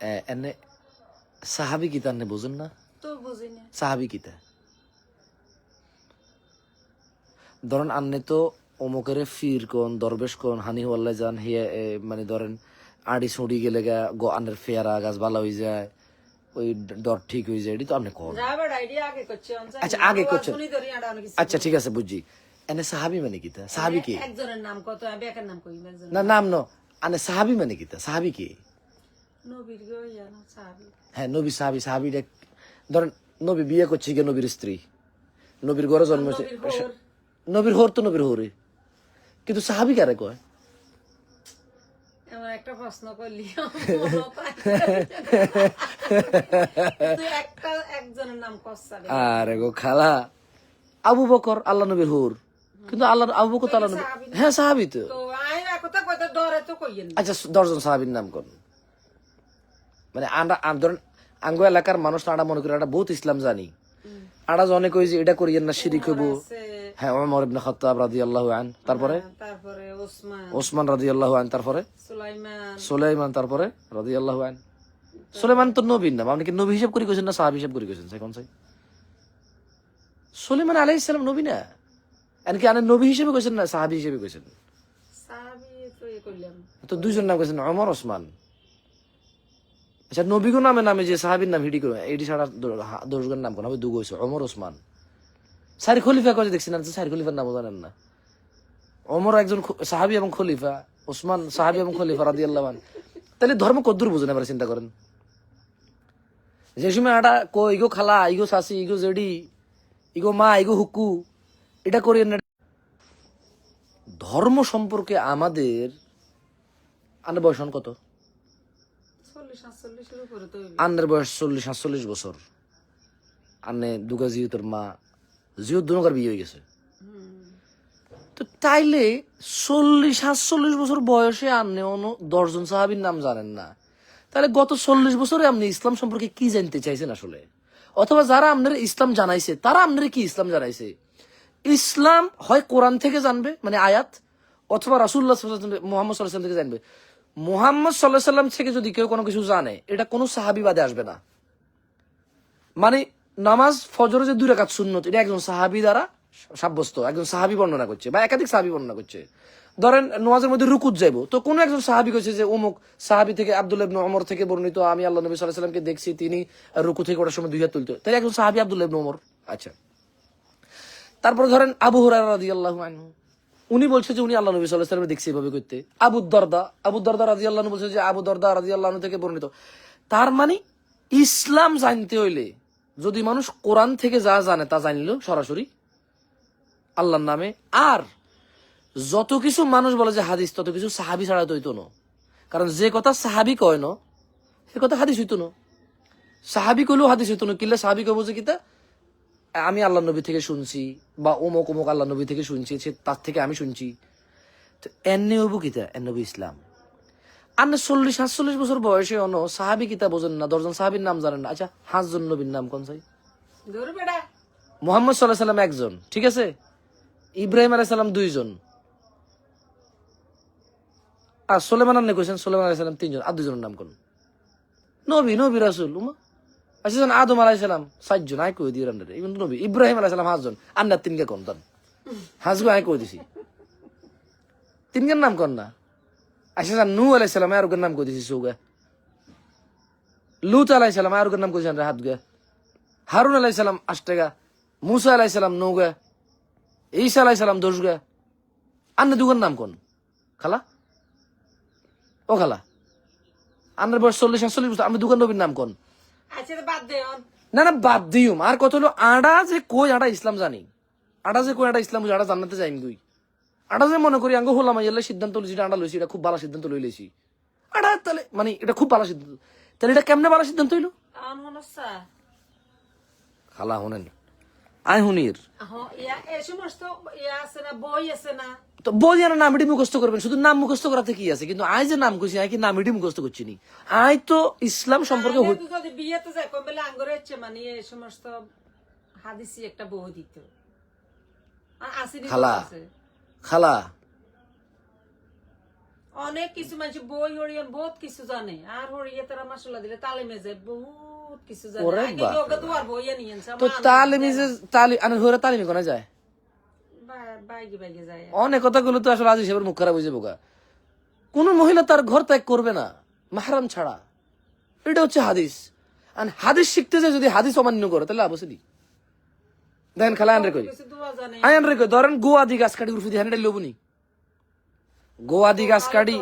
এনে সাহাবি কিতা নে বুঝেন না? তো বুঝি না। সাহাবি কিতা ধরেন আন্নে তো অমুকের ফির কোন দরবেশ কোন হানি হল্লা যান হিয়া মানে ধরেন আড়ি ছড়ি গেলে গা গো আন্নের ফেয়ারা গাছ ভালো হয়ে যায় ওই ডর ঠিক হয়ে যায় এটি তো আপনি কন। করছে আচ্ছা, আগে করছেন। কিছু। আচ্ছা ঠিক আছে বুঝছি। এনে সাহাবি মানে কিতা? সাহাবি কি? একজনের নাম কত আমি একের নাম কই না নাম ন। আনে সাহাবি মানে কিতা? সাহাবি কি? হ্যাঁ নবী সাহাবি সাহাবিটা ধরেন নবী বিয়ে করছে গিয়ে নবীর স্ত্রী। নবীর ঘরে জন্মেছে নবীর হোর। তো নবীর হোরে। কিন্তু সাহাবি কারে কয়? এমন একটা প্রশ্ন করলি পাই। তুই একটা একজনের নাম আরে গো খালা আবু বকর আল্লাহ নবীর হোর। কিন্তু আল্লাহ আবু বকর তো আল্লাহ নবী হ্যাঁ সাহাবি তো। আচ্ছা দশজন সাহাবির নাম কোন মানে আমরা আম- ধরেন আঙ্গ এলাকার মানুষ আড়া মনে করি আড়া বহুত ইসলাম জানি। আড়া অনেক ওই যে এটা করিয়েন না শিরিক হইব। হ্যাঁ ওমর ইবনে খাত্তাব রাদিয়াল্লাহু আন তারপরে? তারপরে ওসমান। ওসমান রাদিয়াল্লাহু আন তারপরে? সুলাইমান। সুলাইমান তারপরে? রাদিয়াল্লাহু আন। সুলাইমান তো নবীর নাম আপনি কি নবী হিসাব করে কইছেন না সাহাবী হিসাব করে কইছেন? কোন সাই। সুলাইমান আলাইহিস সালাম নবী না? এনকি আনে নবী হিসেবে কইছেন না সাহাবী হিসেবে কইছেন? সাহাবী তো দুইজন নাম কইছেন ওমর ওসমান। আচ্ছা নবীগো নামে নামে যে সাহাবীর নাম হিডি করে এটি ছাড়া দশজন নাম কোন হবে? দুগো হইছে ওমর, ওসমান। সারি খলিফা কয়ে দেখছেন? না সারি খলিফার নাম জানেন না। অমর একজন সাহাবি এবং খলিফা, ওসমান সাহাবি এবং খলিফা রাদিয়াল্লাহু আন তাহলে ধর্ম কদ্দুর বুঝেন এবার, চিন্তা করেন। যে সময় আটা কো ইগো খালা, ইগো শাসি ইগো জেডি, ইগো মা, ইগো হুকু, এটা করিয়েন না। ধর্ম সম্পর্কে আমাদের আনের বয়স হন কত চল্লিশ সাতচল্লিশের উপরে তো হইবে। আন্নের বয়স চল্লিশ, সাতচল্লিশ বছর। আন্নে দুগা জিউতের মা জিউ দুনকার বিয়ে হয়ে গেছে। তো তাইলে চল্লিশ, সাতচল্লিশ বছর বয়সে আপনি অন্য দশজন সাহাবির নাম জানেন না। তাহলে গত চল্লিশ বছরে আপনি ইসলাম সম্পর্কে কি জানতে চাইছেন আসলে? অথবা যারা আপনার ইসলাম জানাইছে, তারা আপনার কি ইসলাম জানাইছে? ইসলাম হয় কোরআন থেকে জানবে মানে আয়াত, অথবা রাসুল্লাহ মোহাম্মদ সাল্লাহ থেকে জানবে। মোহাম্মদ সাল্লাহ সাল্লাম থেকে যদি কেউ কোনো কিছু জানে, এটা কোনো সাহাবি বাদে আসবে না। মানে নামাজ, ফজরে যে দুই রাকাত সুন্নত, এটা একজন সাহাবি দ্বারা সাব্যস্ত, একজন সাহাবি বর্ণনা করছে বা একাধিক সাহাবি বর্ণনা করছে। ধরেন, নামাজের মধ্যে রুকুত যাইবো, তো কোন একজন সাহাবি কইছে যে, অমুক সাহাবি থেকে আব্দুল্লাহ ইবনে ওমর থেকে বর্ণিত, আমি আল্লাহ নবী আলাইহি সাল্লামকে দেখছি, তিনি রুকু থেকে ওটার সময় দুই হাত তুলতো। তাই একজন সাহাবি আব্দুল্লাহ ইবনে ওমর আচ্ছা। তারপরে ধরেন আবু হুরায়রা রাদিয়াল্লাহু আনহু উনি বলছে যে উনি আল্লাহ নবী সাল্লামকে দেখছি এভাবে করতে। আবু দরদা আবু দরদা রাদিয়াল্লাহু আনহু বলছে যে আবু দরদা রাদিয়াল্লাহু আনহু থেকে বর্ণিত। তার মানে ইসলাম জানতে হইলে, যদি মানুষ কোরআন থেকে যা জানে তা জানিল সরাসরি, আল্লাহর নামে। আর যত কিছু মানুষ বলে যে হাদিস, তত কিছু সাহাবি ছাড়া তো না। কারণ যে কথা সাহাবি কয় না, সে কথা হাদিস হইতো না। সাহাবি কইলেও হাদিস হইতো না, কিল্লা সাহাবি কইব যে কিতা? আমি আল্লাহ নবী থেকে শুনছি বা অমুক অমুক আল্লাহ নবী থেকে শুনছি সে তার থেকে আমি শুনছি। তো এনে হইব কিতা এন নবী ইসলাম? আপনি চল্লিশ সাতচল্লিশ বছর বয়সে অন সাহাবি কিতা বোঝেন না দশজন সাহাবির নাম জানেন না? আচ্ছা হাঁসজন নবীর নাম কোন বেড়া। মোহাম্মদ সাল্লাহ সাল্লাম একজন ঠিক আছে? ইব্রাহিম আলাহ সাল্লাম দুইজন। আর সোলেমান আন্নে কইছেন সোলেমান আলাহ সাল্লাম তিনজন। আর দুজনের নাম কোন? নবী নবী রাসুল উমা। আচ্ছা জন, আদম আলাহ সাল্লাম সাতজন আই কই দিয়ে রান্নারে ইভেন নবী, ইব্রাহিম আলাহ সাল্লাম হাঁসজন আন্নার তিনকে কোন তান হাঁসগো আই কই দিছি? তিনকের নাম কন না? আচ্ছা জান নু আলাহ সাল্লাম আর নাম কই দিছি সৌগা লুত আলাহ সাল্লাম আর নাম কইছেন হাত গে হারুন আলাহ সাল্লাম আষ্টেগা মুসা আলাহ সাল্লাম নৌগা, ঈসা সাল্লাম দোষগা আন্নে দুগার নাম কোন? খালা? ও খালা? আন্নের বয়স চল্লিশ সাতচল্লিশ বছর আমি দুগান নবীর নাম কোন? না না বাদ দিউম আর কত হলো আড়া যে কই আড়া ইসলাম জানি? আড়া যে কই আড়া ইসলাম আড়া জান্নাতে যাইম দুই আড়া যে মনে করি আঙ্গ হলাম আইয়ালে সিদ্ধান্ত লইছি আড়া লইছি এটা খুব ভালো সিদ্ধান্ত লই লইছি। আড়া তাহলে মানে এটা খুব ভালো সিদ্ধান্ত। তাহলে এটা কেমনে ভালো সিদ্ধান্ত হইল? খালা হনেন। আই হুনির। হ্যাঁ ইয়া সমস্ত ইয়া আছে না বই আছে না? তো বই যেন নামিটি মুখস্থ করবেন শুধু নাম মুখস্থ করাতে কি আছে? কিন্তু আই যে নাম কইছি আই কি নামিটি মুখস্থ করছি নি? আই তো ইসলাম সম্পর্কে বিয়েতে যাই কম বেলা আঙ্গরে হচ্ছে মানে এই সমস্ত হাদিসি একটা বই দিত। খালা। খালা। অনেক কিছু মানুষ বই হরিয়ন বহুত কিছু জানে। আর হরিয়ে তারা মশলা দিলে তালিমে যায় বহুত কিছু জানে। তো তালিমি যে তালি আনে হরে তালিমি কোনে যায়? অনেক কথাগুলো তো আসলে আজ হিসেবে মুখ খারাপ হয়েছে বোকা কোন মহিলা তার ঘর ত্যাগ করবে না মাহারাম ছাড়া। এটা হচ্ছে হাদিস। আর হাদিস শিখতে যায় যদি হাদিস অমান্য করে তাহলে আবশ্যই দেখেন খেলা আনরে কই আয়ান রে কই ধরেন গোয়া দি গাছ কাটি উর্ফি ধ্যান লোবনি গোয়া দি গাছ কাটি।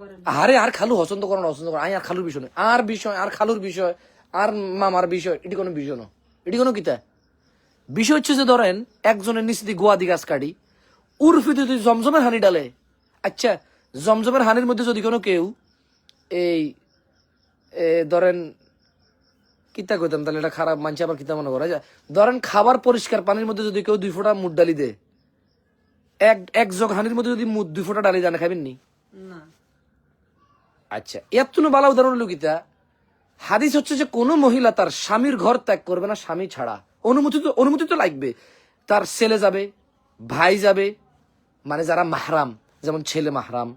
করেন। আরে আর খালু পছন্দ করো না পছন্দ করো আই আর খালুর বিষয় আর বিষয় আর খালুর বিষয় আর মামার বিষয় এটি কোনো বিষয় না এটি কোনো কিতা বিষয় হচ্ছে যে ধরেন একজনের নিচে দিয়ে গোয়া দি গাছ কাটি উর্ফিতে যদি জমজমের হানি ডালে আচ্ছা জমজমের হানির মধ্যে যদি কোনো কেউ এই ধরেন কিতা কইতাম তাহলে এটা খারাপ মানছে আবার কিতা মনে করা? যায় ধরেন খাবার পরিষ্কার পানির মধ্যে যদি কেউ দুই ফোঁটা মুড ডালি দে এক এক জগ হানির মধ্যে যদি মুদ দুই ফোঁটা ডালি জানে খাবেন নি? না। আচ্ছা এর তুনো বালা উদাহরণ হলো গীতা হাদিস হচ্ছে যে কোনো মহিলা তার স্বামীর ঘর ত্যাগ করবে না স্বামী ছাড়া। অনুমতি তো অনুমতি তো লাগবে। তার ছেলে যাবে, ভাই যাবে মানে যারা মাহরাম, যেমন ছেলে মাহরাম,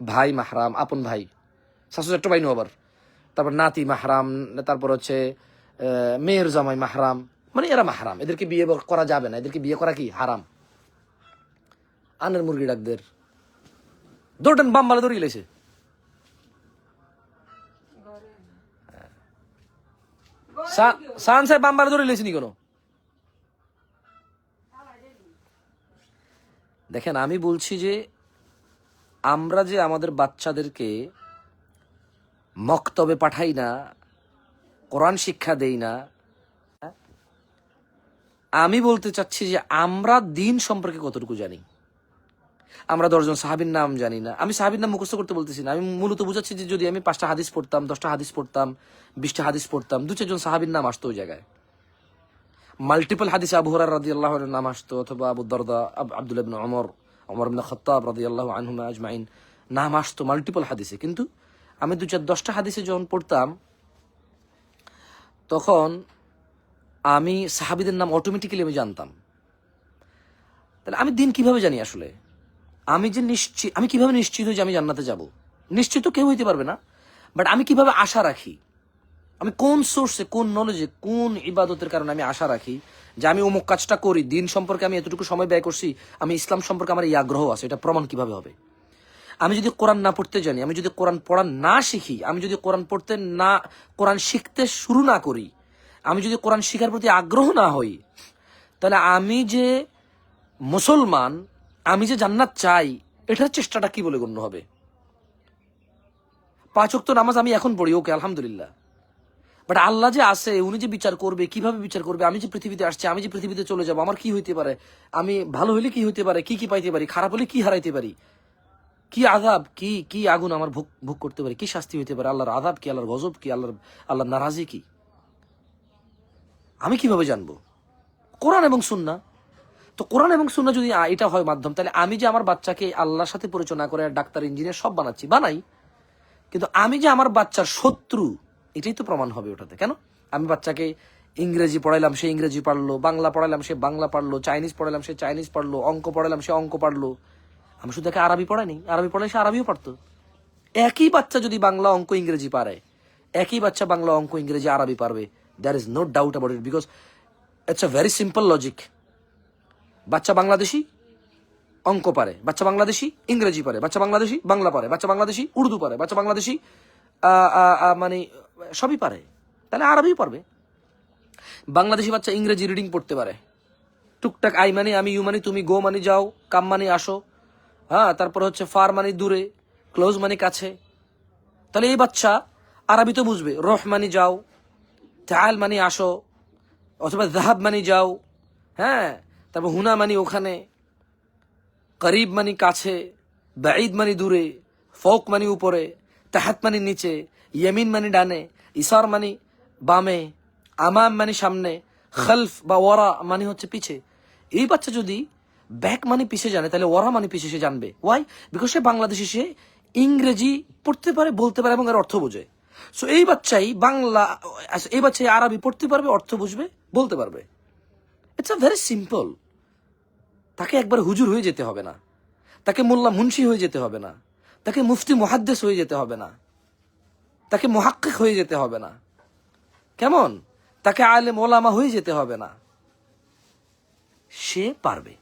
ভাই মাহরাম, আপন ভাই শাশু একটা ভাই নো আবার। তারপর নাতি মাহরাম, তারপর হচ্ছে মেয়ের জামাই মাহরাম মানে এরা মাহরাম। এদেরকে বিয়ে করা যাবে না। এদেরকে বিয়ে করা কি? হারাম। আনের মুরগি ডাকদের। দৌড়েন বাম্বালে দৌড়িয়ে লেছে সান সাহেব বাম্বার ধরে লেছিনি কোনো? দেখেন, আমি বলছি যে আমরা যে আমাদের বাচ্চাদেরকে মক্তবে পাঠাই না, কোরআন শিক্ষা দেই না, আমি বলতে চাচ্ছি যে আমরা দিন সম্পর্কে কতটুকু জানি? আমরা দশজন সাহাবির নাম জানি না। আমি সাহাবির নাম মুখস্থ করতে বলতেছি না। আমি মূলত বুঝাচ্ছি যে যদি আমি পাঁচটা হাদিস পড়তাম, দশটা হাদিস পড়তাম, বিশটা হাদিস পড়তাম, দু চারজন সাহাবির নাম আসতো ওই জায়গায়। মাল্টিপল হাদিস আবু হরার রাদি আল্লাহর নাম আসতো, অথবা আবু দরদা, আব- আব্দুল ওমর ওমর ইবনে খত্তাব আল্লাহ আনহুমা আজমাইন, নাম আসতো মাল্টিপল হাদিসে। কিন্তু আমি দু চার, দশটা হাদিসে যখন পড়তাম, তখন আমি সাহাবিদের নাম অটোমেটিক্যালি আমি জানতাম। তাহলে আমি দিন কীভাবে জানি আসলে? আমি যে নিশ্চিত আমি কীভাবে নিশ্চিত হই যে আমি জান্নাতে যাব? নিশ্চিত তো কেউ হইতে পারবে না। বাট আমি কীভাবে আশা রাখি? আমি কোন সোর্সে কোন নলেজে কোন ইবাদতের কারণে আমি আশা রাখি যে আমি অমুক কাজটা করি, দিন সম্পর্কে আমি এতটুকু সময় ব্যয় করছি, আমি ইসলাম সম্পর্কে আমার এই আগ্রহ আছে, এটা প্রমাণ কীভাবে হবে? আমি যদি কোরআন না পড়তে জানি, আমি যদি কোরআন পড়া না শিখি, আমি যদি কোরআন পড়তে না, কোরআন শিখতে শুরু না করি, আমি যদি কোরআন শিখার প্রতি আগ্রহ না হই, তাহলে আমি যে মুসলমান আমি যে জান্নাত চাই, এটার চেষ্টাটা কি বলে গণ্য হবে? পাঁচ ওয়াক্ত নামাজ আমি এখন পড়ি, ওকে, আলহামদুলিল্লাহ। বাট আল্লাহ যে আছে, উনি যে বিচার করবে, কীভাবে বিচার করবে, আমি যে পৃথিবীতে আসছি, আমি যে পৃথিবীতে চলে যাব, আমার কি হইতে পারে? আমি ভালো হইলে কি হইতে পারে? কি কি পাইতে পারি? খারাপ হলে কি হারাইতে পারি? কি আজাব কি কি আগুন আমার ভোগ ভোগ করতে পারে? কি শাস্তি হইতে পারে? আল্লাহর আজাব কি, আল্লাহর গজব কি, আল্লাহর আল্লাহর নারাজি কি? আমি কীভাবে জানব? কোরআন এবং সুন্না তো কোরআন এবং সুন্না যদি এটা হয় মাধ্যম, তাহলে আমি যে আমার বাচ্চাকে আল্লাহর সাথে পরিচয় না করে ডাক্তার, ইঞ্জিনিয়ার সব বানাচ্ছি, বানাই। কিন্তু আমি যে আমার বাচ্চার শত্রু, এটাই তো প্রমাণ হবে ওটাতে। কেন? আমি বাচ্চাকে ইংরেজি পড়াইলাম, সে ইংরেজি পারল, বাংলা পড়াইলাম, সে বাংলা পারল, চাইনিজ পড়াইলাম, সে চাইনিজ পারল, অঙ্ক পড়াইলাম, সে অঙ্ক পারল। আমি শুধু তাকে আরবি পড়াইনি, আরবি পড়াই সে আরবিও পারতো। একই বাচ্চা যদি বাংলা, অঙ্ক, ইংরেজি পারে, একই বাচ্চা বাংলা, অঙ্ক, ইংরেজি, আরবি পারবে there is no doubt about it because it's a very simple logic বাচ্চা বাংলাদেশি, অঙ্ক পারে, বাচ্চা বাংলাদেশি, ইংরেজি পারে, বাচ্চা বাংলাদেশি, বাংলা পারে, বাচ্চা বাংলাদেশি, উর্দু পারে, বাচ্চা বাংলাদেশি মানে সবই পারে। তাহলে আরবিও পারবে। বাংলাদেশি বাচ্চা ইংরেজি রিডিং পড়তে পারে। টুকটাক আই মানে আমি ইউ মানে তুমি গো মানে যাও কাম মানে আসো। হ্যাঁ তারপর হচ্ছে ফার মানে দূরে ক্লোজ মানে কাছে। তাহলে এই বাচ্চা আরবি তো বুঝবে, রহ মানে যাও, তাল মানে আসো, অথবা জাহাব মানে যাও হ্যাঁ তারপর হুনা মানে ওখানে, করিব মানে কাছে, বাঈদ মানে দূরে, ফোক মানে উপরে, তাহাত মানে নিচে, ইয়েমিন মানে ডানে, ইসার মানে বামে, আমাম মানে সামনে, খলফ বা ওয়ারা মানে হচ্ছে পিছে। এই বাচ্চা যদি ব্যাক মানে পিছে জানে, তাহলে ওরা মানে পিছে সে জানবে। ওয়াই বিকজ সে বাংলাদেশে সে ইংরেজি পড়তে পারে, বলতে পারে এবং এর অর্থ বোঝে। সো এই বাচ্চাই বাংলা, এই বাচ্চাই আরবি পড়তে পারবে, অর্থ বুঝবে, বলতে পারবে। ইটস আ ভেরি সিম্পল তাকে একবার হুজুর হয়ে যেতে হবে না। তাকে মোল্লা মুন্সি হয়ে যেতে হবে না। তাকে মুফতি মহাদ্দেশ হয়ে যেতে হবে না। তাকে মহাক্কিক হয়ে যেতে হবে না। কেমন? তাকে আলেম ওলামা হয়ে যেতে হবে না। সে পারবে।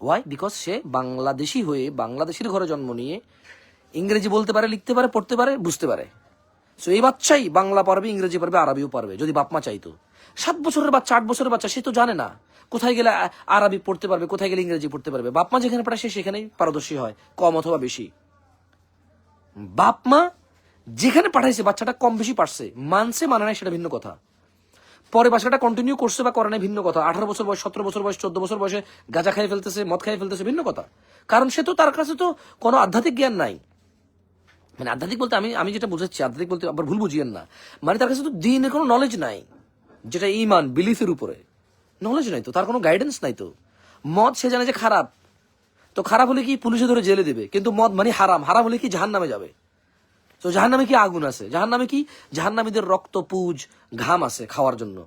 ওয়াই বিকজ সে বাংলাদেশি হয়ে, বাংলাদেশের ঘরে জন্ম নিয়ে ইংরেজি বলতে পারে, লিখতে পারে, পড়তে পারে, বুঝতে পারে। সো এই বাচ্চাই বাংলা পারবে, ইংরেজি পারবে, আরবিও পারবে, যদি বাপমা চাইতো। সাত বছরের বাচ্চা, আট বছরের বাচ্চা, সে তো জানে না। কোথায় গেলে আরবি পড়তে পারবে, কোথায় গেলে ইংরেজি পড়তে পারবে? বাপমা যেখানে পারে সে সেখানেই পারদর্শী হয়, কম অথবা বেশি। বাপ মা যেখানে পাঠাইছে, বাচ্চাটা কম বেশি পারছে মানছে মানে নাই, সেটা ভিন্ন কথা। পরে বাচ্চাটা কন্টিনিউ করছে বা করে নাই, ভিন্ন কথা। আঠারো বছর বয়স, সতেরো বছর বয়স, চোদ্দ বছর বয়সে গাঁজা খাই ফেলতেছে, মদ খাই ফেলতেছে, ভিন্ন কথা। কারণ সে তো, তার কাছে তো কোনো আধ্যাত্মিক জ্ঞান নাই। মানে আধ্যাত্মিক বলতে আমি আমি যেটা বুঝাচ্ছি, আধ্যাত্মিক বলতে আবার ভুল বুঝিয়েন না। মানে তার কাছে তো দিনের কোনো নলেজ নাই, যেটা ইমান বিলিফের উপরে। নলেজ নাই তো, তার কোনো গাইডেন্স নাই তো। মদ সে জানে যে খারাপ। তো খারাপ হলে কি পুলিশে ধরে জেলে দেবে? কিন্তু মদ মানে হারাম। হারাম হলে কি জাহান নামে যাবে? তো জাহান নামে কি আগুন আছে? জাহান নামে কি? জাহান নামীদের রক্ত, পুজ, ঘাম আছে খাওয়ার জন্য।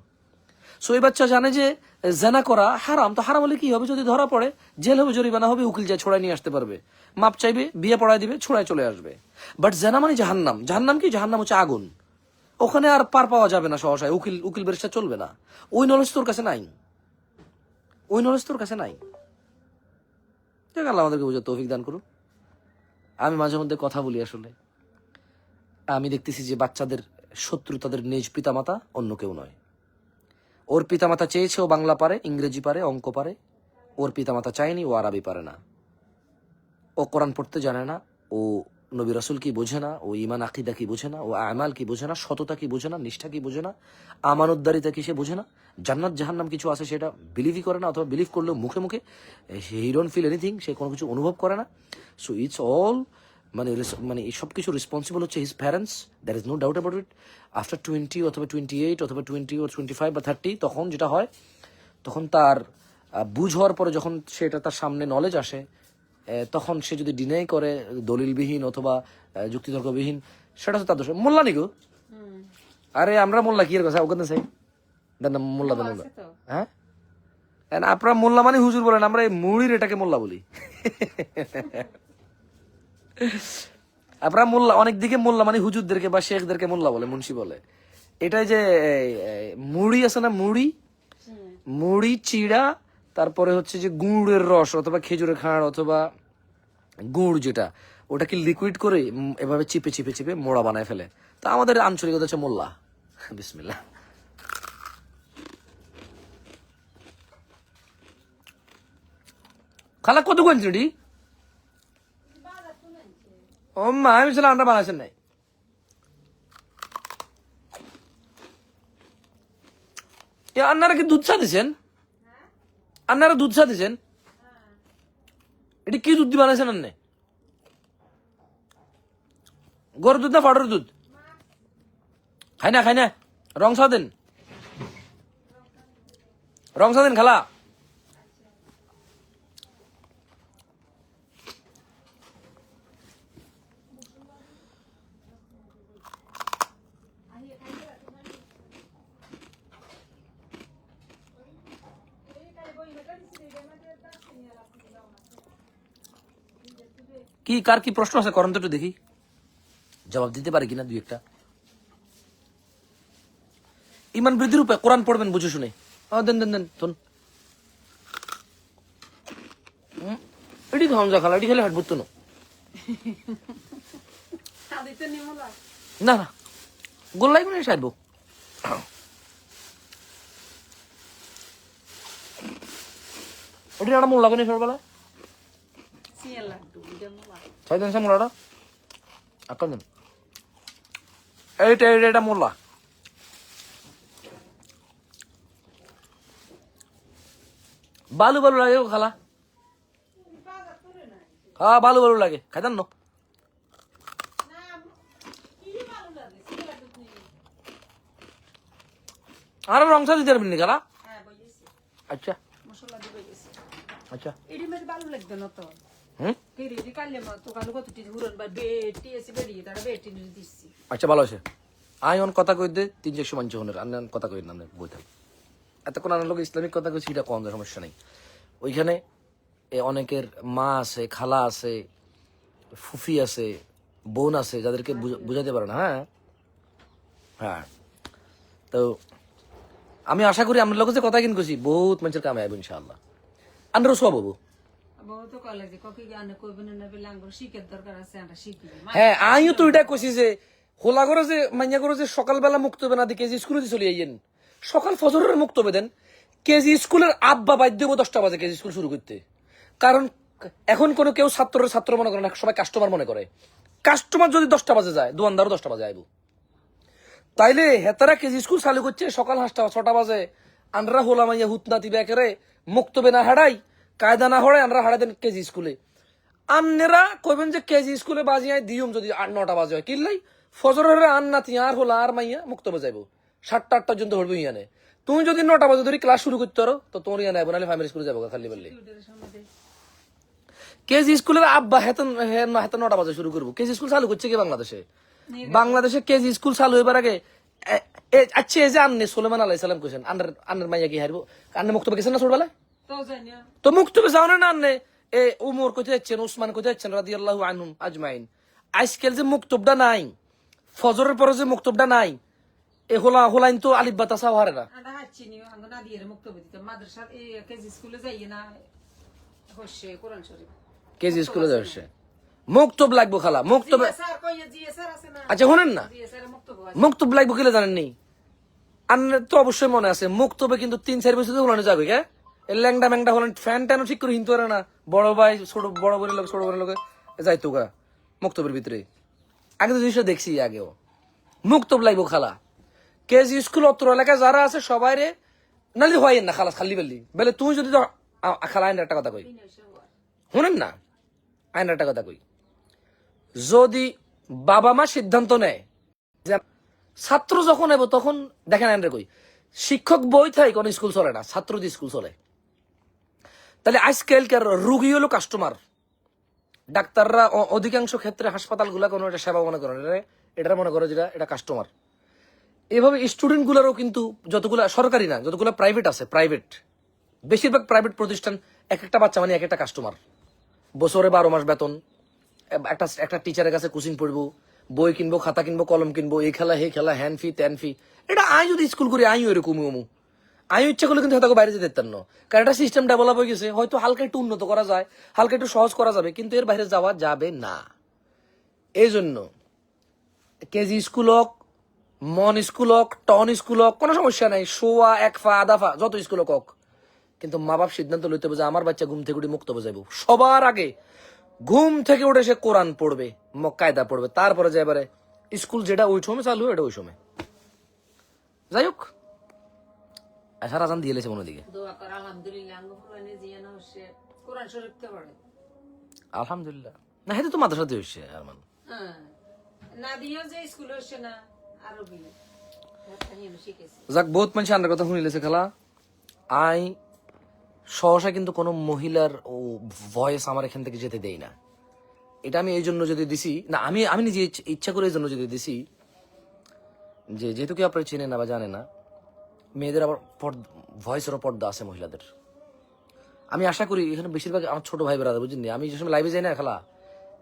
সো এই বাচ্চা জানে যে জেনা করা হারাম। তো হারাম হলে কি হবে? যদি ধরা পড়ে, জেল হবে, জরিমানা হবে, উকিল যায় ছোড়াই নিয়ে আসতে পারবে। মাপ চাইবে, বিয়ে পড়ায় দিবে, ছোড়ায় চলে আসবে। বাট জেনা মানে জাহান্নাম। জাহান্নাম কি? জাহান্নাম হচ্ছে আগুন। ওখানে আর পার পাওয়া যাবে না সহসায়। উকিল উকিল বেরেস্টা চলবে না। ওই নলেজ তোর কাছে নাই। ওই নলেজ তোর কাছে নাই। দেখ আল্লাহ আমাদেরকে বুঝে তৌফিক দান করুন আমি মাঝে মধ্যে কথা বলি আসলে। আমি দেখতেছি যে বাচ্চাদের শত্রু তাদের নিজ পিতামাতা, অন্য কেউ নয়। ওর পিতামাতা চেয়েছে ও বাংলা পারে, ইংরেজি পারে, অঙ্ক পারে। ওর পিতামাতা চায়নি, ও আরবি পারে না। ও কোরআন পড়তে জানে না, ও নবী রসুল কি বোঝে না, ও ইমান আকিদা কি বোঝে না, ও আমাল কি বোঝে না, সততা কি বোঝে না, নিষ্ঠা কি বোঝে না, আমানতদারিতা কি সে বোঝে না। জান্নাত জাহান্নাম কিছু আছে সেটা বিলিভই করে না অথবা বিলিভ করলেও মুখে মুখে হি ডোন্ট ফিল এনিথিং সে কোনো কিছু অনুভব করে না। সো ইটস অল মানে মানে এই সব কিছু রেসপন্সিবল হচ্ছে his parents there is no doubt about it after twenty অথবা টোয়েন্টি এইট অথবা টোয়েন্টি ও টোয়েন্টি ফাইভ বা থার্টি তখন যেটা হয় তখন তার বুঝ হওয়ার পরে যখন সেটা তার সামনে নলেজ আসে তখন সে যদি ডিনাই করে দলিলবিহীন অথবা যুক্তিতর্কবিহীন সেটা তো তার দোষ। মোল্লা নিগো আরে আমরা মোল্লা কি এর কথা? ওখানে চাই দেন মোল্লা মোল্লা হ্যাঁ? আপনারা মোল্লা মানে হুজুর বলেন আমরা এই মুড়ির এটাকে মোল্লা বলি। আপনারা মোল্লা অনেক দিকে মোল্লা মানে হুজুরদেরকে বা শেখদেরকে মোল্লা বলে মুন্সি বলে। এটাই যে মুড়ি আছে না মুড়ি? মুড়ি চিড়া তারপরে হচ্ছে যে গুড়ের রস অথবা খেজুরের খাঁড় অথবা গুড় যেটা ওটাকে লিকুইড করে এভাবে চিপে চিপে চিপে মোড়া বানায় ফেলে। তা আমাদের আঞ্চলিকতা হচ্ছে মোল্লা। বিসমিল্লাহ। খালা কত কোয়েন্টি রেডি ও মা আমি ছিলাম আন্ডা বানাইছেন নাই এ আন্নারা কি দুধ চা দিছেন আন্নারা দুধ চা দিছেন এটা কি দুধ দিয়ে বানাইছেন আন্নে গরুর দুধ না ফাটার দুধ খাই না খাই না রং চা দেন রং চা দেন খালা কি, কার কি প্রশ্ন আছে? করেন তো একটু দেখি। জবাব দিতে পারে কিনা দুই একটা? ইমান বৃদ্ধির উপায় কোরআন পড়বেন বুঝে শুনে। দেন দেন দেন শোন এটি খাওয়ান যা খালা, এটি খেলে হাট বুঝতো না। না না। গোল্লাই করে সারবো। ওটি মোল্লা কেন সরবেলা সিয়াল লাড্ডু এটা মোলা ছয় দিন এইটা এইটা এটা মোল্লা বালু বালু লাগে খালা। হ্যাঁ বালু বালু লাগে। খাইতাম না? আর রংসা দিতে পারবেন খালা? হ্যাঁ আচ্ছা। আচ্ছা। ভালো লাগবে না তো? আচ্ছা ভালো আছে। আই অন কথা কই দে তিন চারশো মানছে হনের আন্না কথা কই না বইতে এতক্ষণ আনার লোক ইসলামিক কথা কইছি এটা কম সমস্যা নেই। ওইখানে এ অনেকের মা আছে খালা আছে ফুফি আছে বোন আছে যাদেরকে বুঝ- বুঝাতে পারে না হ্যাঁ? হ্যাঁ। তো আমি আশা করি আমরা লোক যে কথা কিন করছি বহুত মানুষের কামে আইব ইনশাআল্লাহ। আন্ডারও সব হব। হ্যাঁ আমিও তো এটা কইছি যে হোলা করে যে মাইয়া করে যে সকালবেলা মুক্তবে না কেজি স্কুলে দিয়ে চলে আইয়েন সকাল ফজরের মুক্তবে দেন কেজি স্কুলের আব্বা বাধ্য দশটা বাজে কেজি স্কুল শুরু করতে কারণ এখন কোনো কেউ ছাত্রের ছাত্র মনে করে না সবাই কাস্টমার মনে করে। কাস্টমার যদি দশটা বাজে যায় দোকানদারও দশটা বাজে আইব। তাইলে হেতারা কেজি স্কুল চালু করছে সকাল হাঁসটা ছটা বাজে। আনরা হোলা মাইয়া হুতনা দিবে একেরে মুক্তবে না হাড়াই কায়দা না হড়াই আনরা হাড়াই দেন কেজি স্কুলে। আন্নেরা কইবেন যে কেজি স্কুলে বাজিয়াই দিয়ম যদি আট নটা বাজে হয়। কিল্লাই ফজরের আন নাতি আর হলা আর মাইয়া মুক্ত বাজাইবো সাতটা আটটা পর্যন্ত হরবে ইয়ানে। তুমি যদি নটা বাজে ধরে ক্লাস শুরু করতে পারো তো তোমার ইয়ানে নাহলে ফাইমারি স্কুলে যাব খালি বললে। কেজি স্কুলের আব্বা হেতন হেতন নটা বাজে শুরু করব। কেজি স্কুল চালু করছে কি বাংলাদেশে? বাংলাদেশে কেজি স্কুল চালু হইবার আগে আচ্ছা এই যে আন্নে সোলেমান আলাই সালাম কইছেন আন্নার আন্নার মাইয়া কি হারবো? আন্নে মুক্ত গেছেন না ছোটবেলায়? তো মুক্তবে যাও না আন্নে এ উমর কোথায় যাচ্ছেন উসমান কোথায় যাচ্ছেন রাদি আল্লাহ আনহুম আজমাইন। আজকাল যে মুক্তবটা নাই ফজরের পরে যে মুক্তবটা নাই এ হোলা হোলাইন তো আলিফ বাতাসা হারে না। কেজি স্কুলে যাচ্ছে মুক্তব লাগবো খালা মুক্তব আচ্ছা শোনেন না। মুক্তব লাগবো কিলে জানেন নি? আন্নের তো অবশ্যই মনে আছে মুক্তবে কিন্তু তিন চার বছর যাবে কে? এই ল্যাংডা ম্যাংডা হলেন ফ্যান ট্যানও ঠিক করে হিনতে পারে না। বড় ভাই, ছোট, বড় বড় লোক, ছোট বড় লোকে। যাইতো গা মুক্তবের ভিতরে। আগে তো জিনিসটা দেখছি আগেও। মুক্তব লাগবো খালা। কেজি স্কুল অত্র এলাকায় যারা আছে সবাই রে নালি হয় না খালা, খালি বেলি। বেলে তুই যদি খালা, আইনের একটা কথা কই। শুনেন না? আইনের একটা কথা কই। যদি বাবা মা সিদ্ধান্ত নেয় যে ছাত্র যখন এবো তখন, দেখেন আইনরে কই, শিক্ষক বই থাই কোন স্কুল চলে না, ছাত্র দিয়ে স্কুল চলে। তাহলে আজকালকার রুগী হলো কাস্টমার ডাক্তাররা অধিকাংশ ক্ষেত্রে হাসপাতালগুলা কোনো একটা সেবা মনে করে এটা- মনে করে যেটা এটা কাস্টমার এভাবে স্টুডেন্ট গুলারও কিন্তু যতগুলা সরকারি না, যতগুলা প্রাইভেট আছে প্রাইভেট বেশিরভাগ প্রাইভেট প্রতিষ্ঠান এক একটা বাচ্চা মানে এক একটা কাস্টমার বছরে বারো মাস বেতন। একটা একটা টিচারের কাছে কোচিং পড়ব। বই কিনবো, খাতা কিনবো, কলম কিনবো। এই খেলা হে খেলা হ্যান ফি ত্যান ফি এটা আই যদি স্কুল করি আইও এরকম অমু আইও ইচ্ছা করলে কিন্তু হয়তো বাইরে যেতে পারতাম না। কারণ একটা সিস্টেম ডেভেলপ হয়ে গেছে। হয়তো হালকা একটু উন্নত করা যায়, হালকা একটু সহজ করা যাবে, কিন্তু এর বাইরে যাওয়া যাবে না। এই জন্য কেজি স্কুল হোক, মন স্কুল হোক, টন স্কুল হোক, কোনো সমস্যা নাই। শোয়া, এক ফা, আধা ফা, যত স্কুল হোক। কিন্তু মা বাপ সিদ্ধান্ত লইতে হবে যে আমার বাচ্চা ঘুম থেকে উঠে মুক্ত যাইব। সবার আগে ঘুম থেকে উঠে সে কোরআন পড়বে কায়দা পড়বে। তারপরে যে এবারে স্কুল যেটা ওই সময় চালু এটা ওই সময়। যাই হোক। আশার আজান দিয়ে লেছে দিকে। আলহামদুলিল্লাহ না হেতু তো মাদ্রাসাতে হচ্ছে আরমান। হ্যাঁ যাক বহুত মানুষ আন্ডার কথা শুনিলেছে খেলা। আই সহসা কিন্তু কোনো মহিলার ও ভয়েস আমার এখান থেকে যেতে দেই না। এটা আমি এই জন্য যদি দিছি না আমি আমি নিজে ইচ্ছ- করে এই জন্য যদি দিছি যে যেহেতু কেউ আপনারা চেনে না বা জানে না মেয়েদের আবার ভয়েসেরও পর্দা আছে মহিলাদের। আমি আশা করি এখানে বেশিরভাগ আমার ছোটো ভাই বেড়াদা বুঝলি? আমি যে সময় লাইভে যাই না খেলা,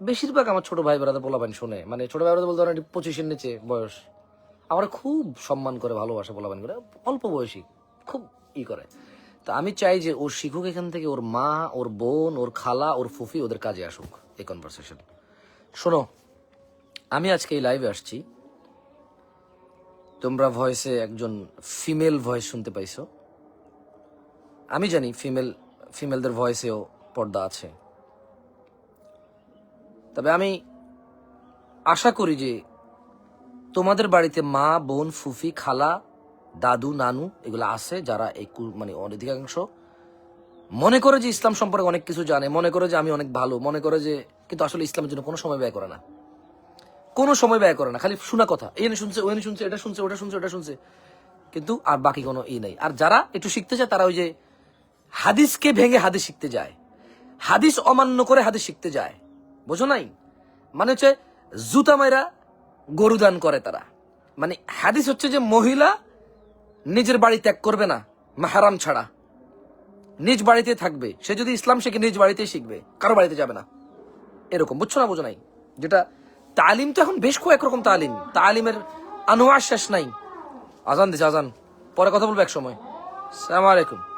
বেশিরভাগ আমার ছোটো ভাই বেড়াদা বলাবান শোনে। মানে ছোট ভাই বেড়াদা বলতে পারেন পঁচিশের নিচে বয়স। আমার খুব সম্মান করে, ভালোবাসা বলাবান করে। অল্প বয়সী, খুব ই করে। তা আমি চাই যে ওর শিখুক এখান থেকে, ওর মা, ওর বোন, ওর খালা, ওর ফুফি ওদের কাজে আসুক এই কনভারসেশন শোনো, আমি আজকে এই লাইভে আসছি। তোমরা ভয়েসে একজন ফিমেল ভয়েস শুনতে পাইছো? আমি জানি ফিমেল ফিমেলদের ভয়েসেও পর্দা আছে। তবে আমি আশা করি যে তোমাদের বাড়িতে মা, বোন, ফুফি, খালা, দাদু, নানু এগুলো আছে যারা এই মানে অধিকাংশ মনে করে যে ইসলাম সম্পর্কে অনেক কিছু জানে, মনে করে যে আমি অনেক ভালো, মনে করে যে, কিন্তু আসলে ইসলামের জন্য কোনো সময় ব্যয় করে না। কোনো সময় ব্যয় করে না, খালি শোনা কথা। এনে শুনছে ওখানে শুনছে, এটা শুনছে, ওটা শুনছে ওটা শুনছে। কিন্তু আর বাকি কোনো ই নাই। আর যারা একটু শিখতে চায়, তারা ওই যে হাদিসকে ভেঙে হাদিস শিখতে যায়। হাদিস অমান্য করে হাদিস শিখতে যায়। বোঝো নাই? মানে হচ্ছে জুতা মাইরা গরু দান করে তারা। মানে হাদিস হচ্ছে যে মহিলা নিজের বাড়ি ত্যাগ করবে না, মাহারাম ছাড়া। নিজ বাড়িতে থাকবে। সে যদি ইসলাম শেখে, নিজ বাড়িতেই শিখবে। কারও বাড়িতে যাবে না। এরকম, বুঝছ না, বোঝো নাই? যেটা তালিম তো এখন বেশ কয়েক রকম তালিম। তালিমের আনোয়ার শেষ নাই। আজান দিছে, আজান। পরে কথা বলব এক সময় সালাম আলাইকুম।